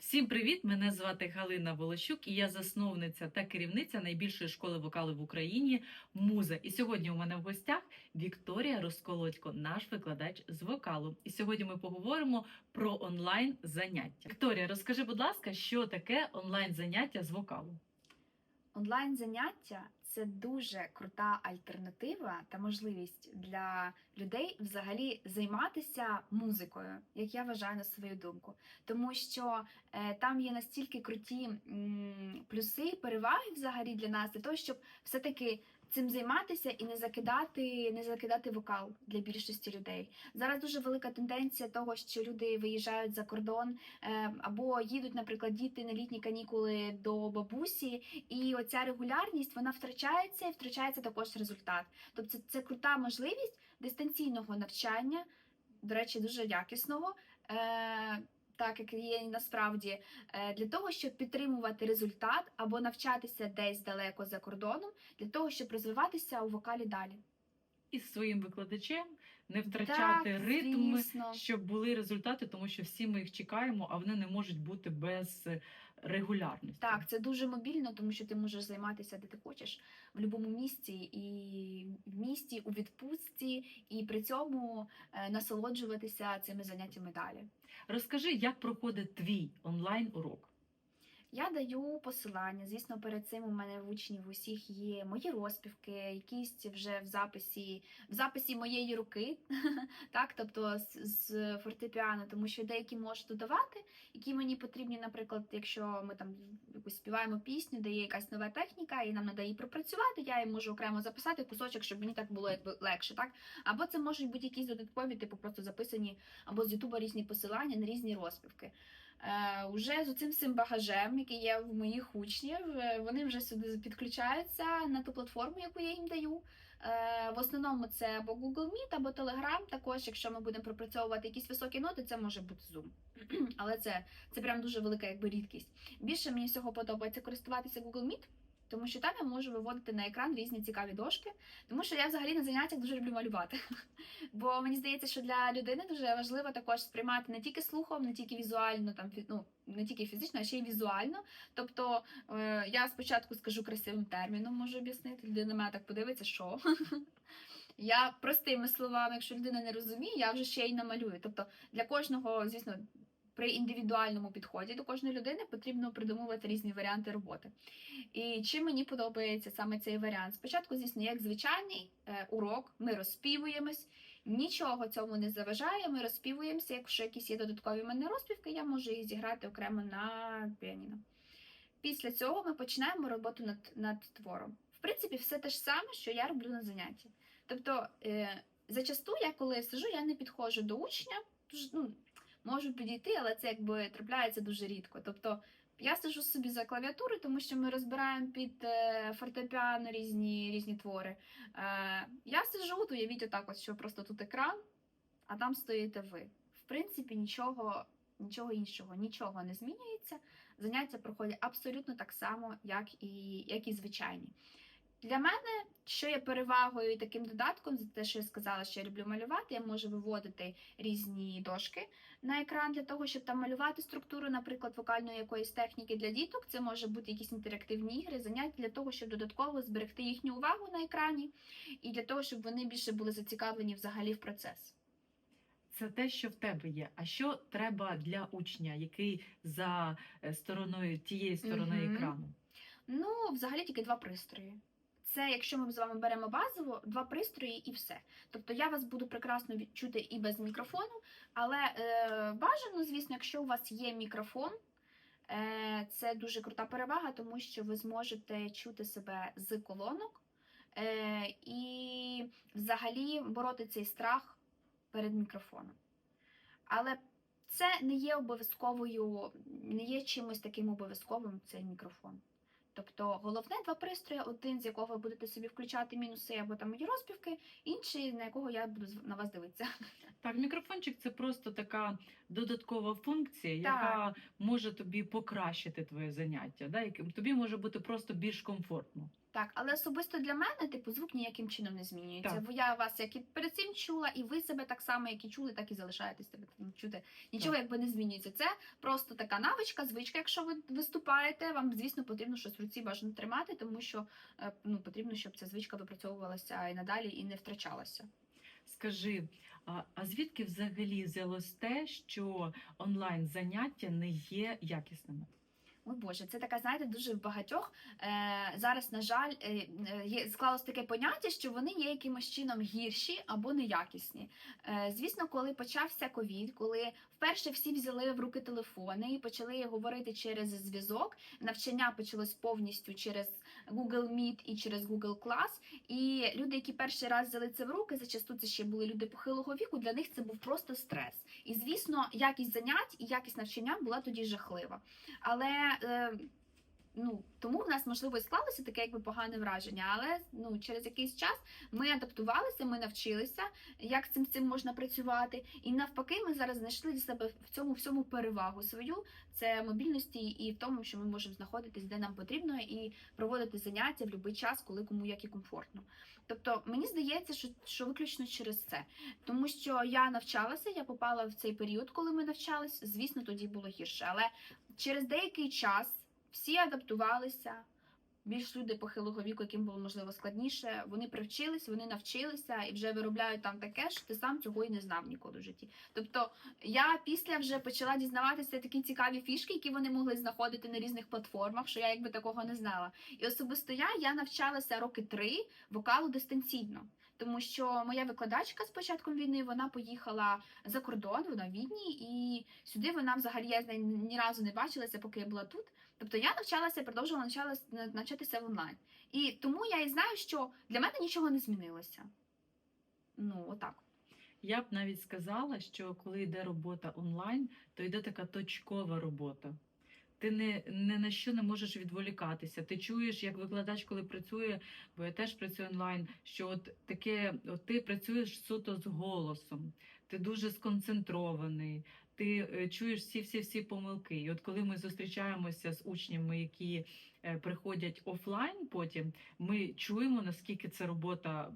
Всім привіт! Мене звати Галина Волощук, і я засновниця та керівниця найбільшої школи вокалу в Україні Муза. І сьогодні у мене в гостях Вікторія Розколодько, наш викладач з вокалу. І сьогодні ми поговоримо про онлайн заняття. Вікторія, розкажи, будь ласка, що таке онлайн заняття з вокалу? Онлайн заняття це дуже крута альтернатива та можливість для людей взагалі займатися музикою, як я вважаю на свою думку. Тому що е, там є настільки круті м, плюси, переваги взагалі для нас, для того, щоб все-таки цим займатися і не закидати, не закидати вокал для більшості людей. Зараз дуже велика тенденція того, що люди виїжджають за кордон е, або їдуть, наприклад, діти на літні канікули до бабусі, і оця регулярність вона втрачається і втрачається також результат. Тобто це, крута можливість дистанційного навчання, до речі, дуже якісного. Е, так як є насправді е, для того, щоб підтримувати результат або навчатися десь далеко за кордоном, для того, щоб розвиватися у вокалі далі. Із своїм викладачем не втрачати Так, ритм, звісно. щоб були результати, тому що всі ми їх чекаємо, а вони не можуть бути без регулярності. Так, це дуже мобільно, тому що ти можеш займатися де ти хочеш в будь-якому місці, і в місті, у відпустці, і при цьому е, насолоджуватися цими заняттями далі. Розкажи, як проходить твій онлайн урок. Я даю посилання. Звісно, перед цим у мене в учнів усіх є мої розпівки, якісь вже в записі, в записі моєї руки, так, тобто з, з фортепіано, тому що деякі можуть додавати, які мені потрібні, наприклад, якщо ми там якусь співаємо пісню, де є якась нова техніка, і нам її пропрацювати, я її можу окремо записати кусочок, щоб мені так було якби легше, так? Або це можуть бути якісь додаткові, типу просто записані або з Ютуба різні посилання на різні розпівки. Е, Уже з цим всім багажем, який є в моїх учнів, е, вони вже сюди підключаються на ту платформу, яку я їм даю. Е, В основному це або Google Meet, або Telegram. Також, якщо ми будемо пропрацьовувати якісь високі ноти, це може бути Zoom. Але це, це прям дуже велика якби рідкість. Більше мені всього подобається користуватися Google Meet. Тому що там я можу виводити на екран різні цікаві дошки, тому що я взагалі на заняттях дуже люблю малювати. Бо мені здається, що для людини дуже важливо також сприймати не тільки слухом, не тільки візуально, там ну не тільки фізично, а ще й візуально. Тобто е, я спочатку скажу красивим терміном, можу об'яснити. Людина на мене так подивиться, що. Я простими словами, якщо людина не розуміє, я вже ще й намалюю. Тобто для кожного, звісно, при індивідуальному підході до кожної людини потрібно придумувати різні варіанти роботи. І чим мені подобається саме цей варіант? Спочатку, звісно, як звичайний е, урок, ми розпівуємось, нічого цьому не заважає, ми розпівуємося. Якщо якісь є додаткові мене розпівки, я можу їх зіграти окремо на піаніно. Після цього ми починаємо роботу над, над твором. В принципі, все те ж саме, що я роблю на занятті. Тобто, е, зачасту я коли сижу, я не підходжу до учня, ну, можу підійти, але це якби трапляється дуже рідко. Тобто я сижу собі за клавіатурою, тому що ми розбираємо під е, фортепіано різні, різні твори. Е, я сижу, то уявіть отак, от, що просто тут екран, а там стоїте ви. В принципі, нічого, нічого іншого, нічого не змінюється. Заняття проходять абсолютно так само, як і, як і звичайні. Для мене, що є перевагою і таким додатком, за те, що я сказала, що я люблю малювати, я можу виводити різні дошки на екран для того, щоб там малювати структуру, наприклад, вокальної якоїсь техніки для діток. Це може бути якісь інтерактивні ігри, заняття для того, щоб додатково зберегти їхню увагу на екрані, і для того, щоб вони більше були зацікавлені взагалі в процес. Це те, що в тебе є. А що треба для учня, який за е, стороною тієї сторони Мгм. екрану? Ну, взагалі тільки два пристрої. Це, якщо ми з вами беремо базово, два пристрої і все. Тобто я вас буду прекрасно відчути і без мікрофону, але е, бажано, звісно, якщо у вас є мікрофон, е, це дуже крута перевага, тому що ви зможете чути себе з колонок е, і взагалі бороти цей страх перед мікрофоном. Але це не є обов'язковою, не є чимось таким обов'язковим цей мікрофон. Тобто головне два пристрої, один з якого ви будете собі включати мінуси або там мої розпівки, інший, на якого я буду на вас дивитися. Так, мікрофончик це просто така додаткова функція, яка може тобі покращити твоє заняття, да? яким тобі може бути просто більш комфортно. Так, але особисто для мене, типу, звук ніяким чином не змінюється. Так. Бо я вас як і перед цим чула, і ви себе так само, як і чули, так і залишаєтесь там чути. Нічого Так. якби не змінюється. Це просто така навичка, звичка. Якщо ви виступаєте, вам звісно потрібно щось в руці бажано тримати, тому що е, ну потрібно, щоб ця звичка випрацьовувалася і надалі і не втрачалася. Скажи, а, а звідки взагалі взялось те, що онлайн заняття не є якісними? Ой Боже, це така, знаєте, дуже в багатьох е, зараз, на жаль, е, е, склалось таке поняття, що вони є якимось чином гірші або неякісні. Е, звісно, коли почався ковід, коли вперше всі взяли в руки телефони і почали говорити через зв'язок, навчання почалось повністю через Google Meet і через Google Class, і люди, які перший раз взяли це в руки, зачасту це ще були люди похилого віку. Для них це був просто стрес. І звісно, якість занять і якість навчання була тоді жахлива. Але е, ну тому в нас можливо і склалося таке якби погане враження. Але ну через якийсь час ми адаптувалися, ми навчилися, як цим цим можна працювати. І навпаки, ми зараз знайшли для себе в цьому всьому перевагу свою. Це мобільності і в тому, що ми можемо знаходитись де нам потрібно, і проводити заняття в будь-який час, коли кому як і комфортно. Тобто мені здається, що, що виключно через це, тому що я навчалася, я попала в цей період, коли ми навчались. Звісно, тоді було гірше, але через деякий час всі адаптувалися. Більш люди похилого віку, яким було можливо складніше, вони привчились, вони навчилися і вже виробляють там таке, що ти сам цього і не знав ніколи в житті. Тобто я після вже почала дізнаватися такі цікаві фішки, які вони могли знаходити на різних платформах, що я якби такого не знала. І особисто я, я навчалася роки три вокалу дистанційно. Тому що моя викладачка з початком війни вона поїхала за кордон, вона в Відні, і сюди вона взагалі я з нею ні разу не бачилася, поки я була тут. Тобто я навчалася, продовжувала навчалася, навчатися в онлайн. І тому я і знаю, що для мене нічого не змінилося. Ну, отак. Я б навіть сказала, що коли йде робота онлайн, то йде така точкова робота. Ти не, не на що не можеш відволікатися. Ти чуєш, як викладач, коли працює, бо я теж працюю онлайн, що от таке, от ти працюєш суто з голосом, ти дуже сконцентрований, ти е, чуєш всі всі всі помилки. І от коли ми зустрічаємося з учнями, які е, приходять офлайн, потім ми чуємо, наскільки ця робота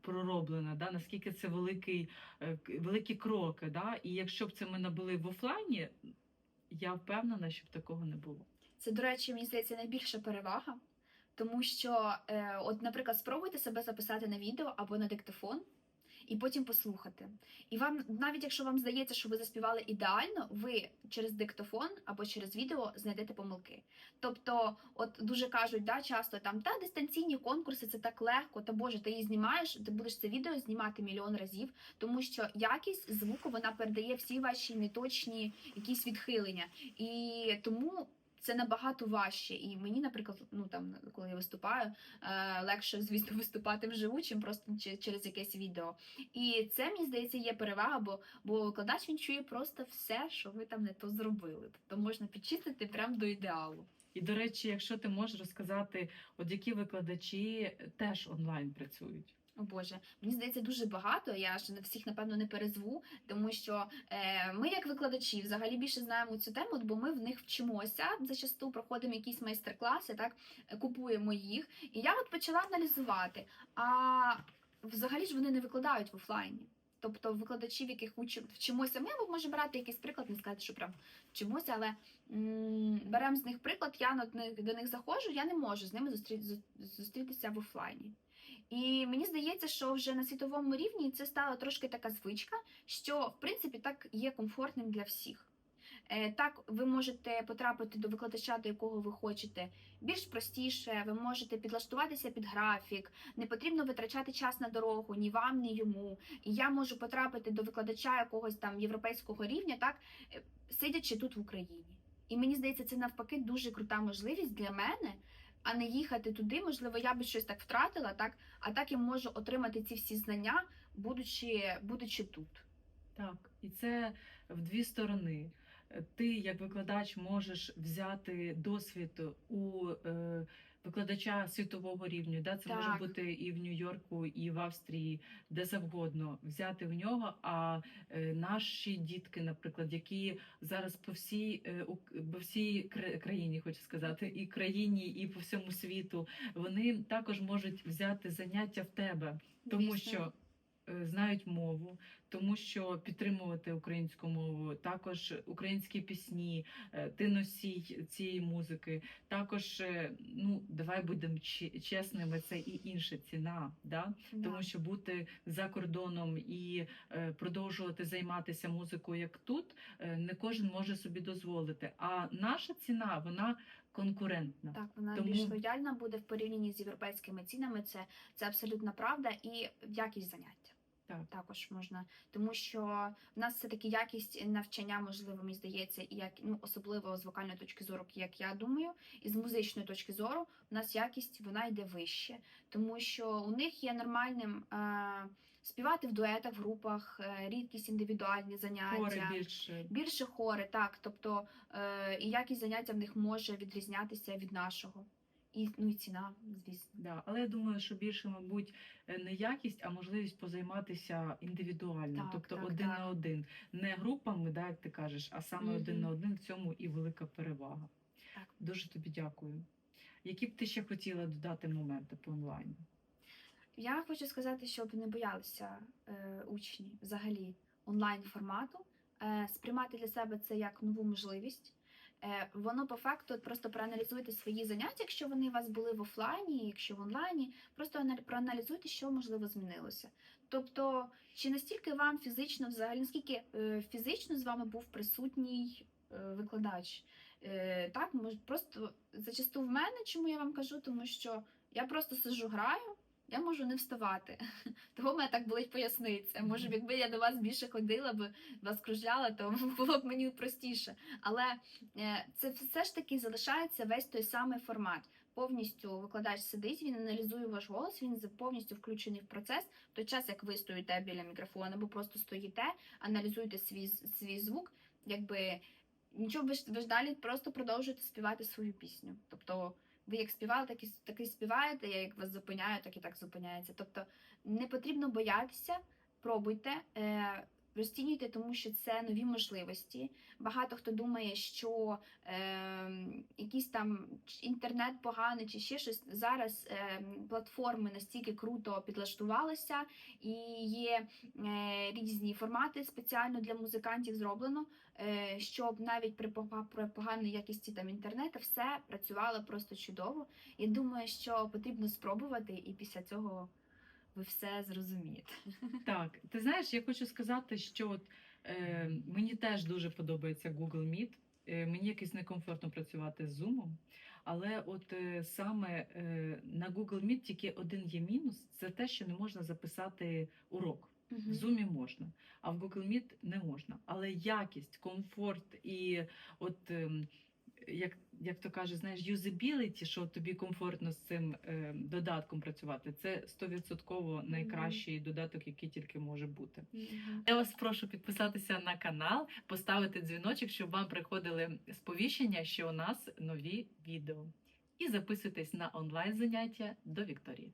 пророблена, да, наскільки це великий, е, великі кроки. Да? І якщо б це ми набули в офлайні, я впевнена, щоб такого не було. Це, до речі, мені здається, найбільша перевага, тому що, е, от, наприклад, спробуйте себе записати на відео або на диктофон. І потім послухати. І вам, навіть якщо вам здається, що ви заспівали ідеально, ви через диктофон або через відео знайдете помилки. Тобто, от дуже кажуть, да, часто там та дистанційні конкурси це так легко. Та Боже, ти її знімаєш, ти будеш це відео знімати мільйон разів, тому що якість звуку вона передає всі ваші неточні якісь відхилення. І тому це набагато важче. І мені, наприклад, ну там, коли я виступаю, е, легше, звісно, виступати вживу, чим просто через якесь відео. І це мені здається є перевага, бо, бо викладач він чує просто все, що ви там не то зробили. Тобто можна підчистити прямо до ідеалу. І до речі, якщо ти можеш розказати, от які викладачі теж онлайн працюють. О Боже, мені здається, дуже багато. Я ж не всіх напевно не перезву, тому що е, ми, як викладачі, взагалі більше знаємо цю тему, бо ми в них вчимося. Зачасту проходимо якісь майстер-класи, так е, купуємо їх. І я от почала аналізувати. А взагалі ж вони не викладають в офлайні. Тобто викладачів, яких вчимося, ми може брати якийсь приклад, не сказати, що прям вчимося, але беремо з них приклад, я на до них заходжу, я не можу з ними зустрі- зустрітися в офлайні. І мені здається, що вже на світовому рівні це стала трошки така звичка, що в принципі так є комфортним для всіх. Е, Так, ви можете потрапити до викладача, до якого ви хочете, більш простіше, ви можете підлаштуватися під графік, не потрібно витрачати час на дорогу ні вам, ні йому. І я можу потрапити до викладача якогось там європейського рівня, так е, сидячи тут в Україні. І мені здається, це навпаки дуже крута можливість для мене, а не їхати туди. Можливо, я би щось так втратила, так, а так я можу отримати ці всі знання, будучи, будучи тут. Так, і це в дві сторони. Ти, як викладач, можеш взяти досвід у е, викладача світового рівню. Да? Це може бути і в Нью-Йорку, і в Австрії, де завгодно. Взяти в нього. А е, наші дітки, наприклад, які зараз по всій е, по всій країні, хочу сказати, і країні, і по всьому світу, вони також можуть взяти заняття в тебе, тому що. Е, Знають мову, тому що підтримувати українську мову, також українські пісні, е, ти носій цієї музики. Також, е, ну давай будемо чесними, це і інша ціна, да? Да. тому що бути за кордоном і продовжувати займатися музикою, як тут, не кожен може собі дозволити. А наша ціна вона конкурентна. Так, вона Тому- більш лояльна буде в порівнянні з європейськими цінами. Це, це абсолютна правда і якість заняття. Так. Також можна, тому що в нас все таки якість навчання, можливо, мені здається, і як ну особливо з вокальної точки зору, як я думаю, і з музичної точки зору, у нас якість вона йде вище, тому що у них є нормальним е, співати в дуетах, в групах, е, рідкість індивідуальні заняття. Хори більше Більше хори, так. Тобто е, і якість заняття в них може відрізнятися від нашого. І ну і ціна, звісно. Да, але я думаю, що більше, мабуть, е, не якість, а можливість позайматися індивідуально, Так, тобто так, один так. на один, не групами, да, як ти кажеш, а саме один на один в цьому і велика перевага. Так. Дуже тобі дякую. Які б ти ще хотіла додати моменти по онлайну? Я хочу сказати, щоб не боялися е, учні взагалі онлайн формату, е, сприймати для себе це як нову можливість. Е, воно по факту просто проаналізуйте свої заняття, якщо вони у вас були в офлайні, якщо в онлайні, просто проаналізуйте, що можливо змінилося. Тобто, чи настільки вам фізично взагалі, наскільки е, фізично з вами був присутній е, викладач? Так, просто зачасту в мене, чому я вам кажу, тому що я просто сижу, граю. Я можу не вставати. Того в мене так болить поясниця. Може, якби я до вас більше ходила б, вас кружляла, то було б мені простіше. Але е, це все ж таки залишається весь той самий формат. Повністю викладач сидить, він аналізує ваш голос, він повністю включений в процес. В той час, як ви стоїте біля мікрофона, або просто стоїте, аналізуєте свій, свій звук, якби нічого ви ж, ви ж далі просто продовжуєте співати свою пісню. Тобто ви як співали, так і, так і співаєте, я як вас зупиняю, так і так зупиняється. Тобто не потрібно боятися, пробуйте, е, розцінюйте, тому що це нові можливості. Багато хто думає, що е, якийсь там інтернет поганий чи ще щось. Зараз е, платформи настільки круто підлаштувалися, і є е, різні формати спеціально для музикантів зроблено, е, щоб навіть при при поганій якісті там інтернету все працювало просто чудово. Я думаю, що потрібно спробувати, і після цього ви все зрозумієте. Так, ти знаєш, я хочу сказати, що от, е, мені теж дуже подобається Google Meet. Е, мені якось некомфортно працювати з Zoom, але от е, саме е, на Google Meet тільки один є мінус: це те, що не можна записати урок. В Zoom можна, а в Google Meet не можна. Але якість, комфорт і от ем, як, як то каже, знаєш, юзабіліті, що тобі комфортно з цим ем, додатком працювати, це стовідсотково найкращий додаток, який тільки може бути. Мгм. Я вас прошу підписатися на канал, поставити дзвіночок, щоб вам приходили сповіщення, що у нас нові відео. І записуйтесь на онлайн заняття до Вікторії.